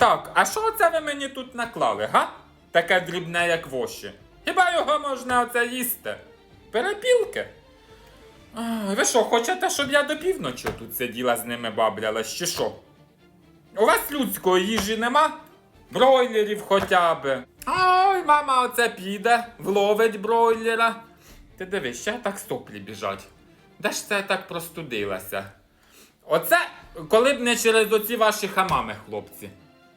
Так, а що це ви мені тут наклали, га? Таке дрібне, як воші. Хіба його можна оце їсти? Перепілки? А, ви що, хочете, щоб я до півночі тут сиділа з ними баблялась, чи що? У вас людської їжі нема? Бройлерів хоча б. Ой, мама, оце піде, вловить бройлера. Ти дивись, ще так соплі біжать. Де ж це так простудилася? Оце коли б не через оці ваші хамами, хлопці.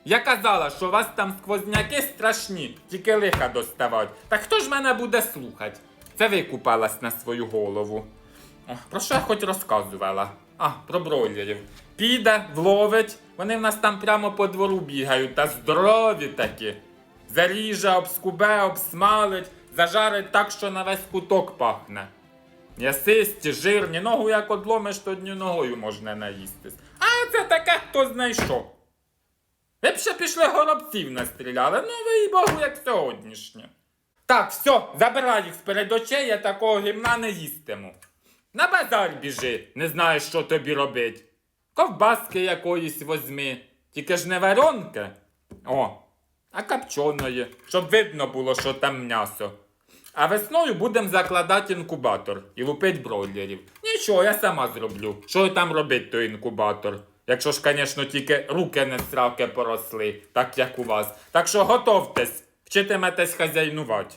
Я казала, що у вас там сквозняки страшні, тільки лиха доставають. Так хто ж мене буде слухати? Це ви купалась на свою голову. О, про що я хоч розказувала? А, про бройлерів. Піде, вловить, вони в нас там прямо по двору бігають, та здорові такі. Заріже, обскубе, обсмалить, зажарить так, що на весь куток пахне. М'ясисті, жирні, ногу як одломиш, то дню ногою можна наїстись. А це таке хто знайшов. Ви ще пішли горобців настріляли, ну ви і богу, як сьогоднішнє. Так, все, забирай їх з-перед очей, я такого гімна не їстиму. На базар біжи, не знаєш, що тобі робить. Ковбаски якоїсь возьми, тільки ж не варонки. О, а копченої, щоб видно було, що там м'ясо. А весною будемо закладати інкубатор і лупить бройлерів. Нічого, я сама зроблю. Що там робить той інкубатор? Якщо ж, звісно, тільки руки не страки поросли, так як у вас. Так що готовтесь, вчитиметесь хазяйнувати.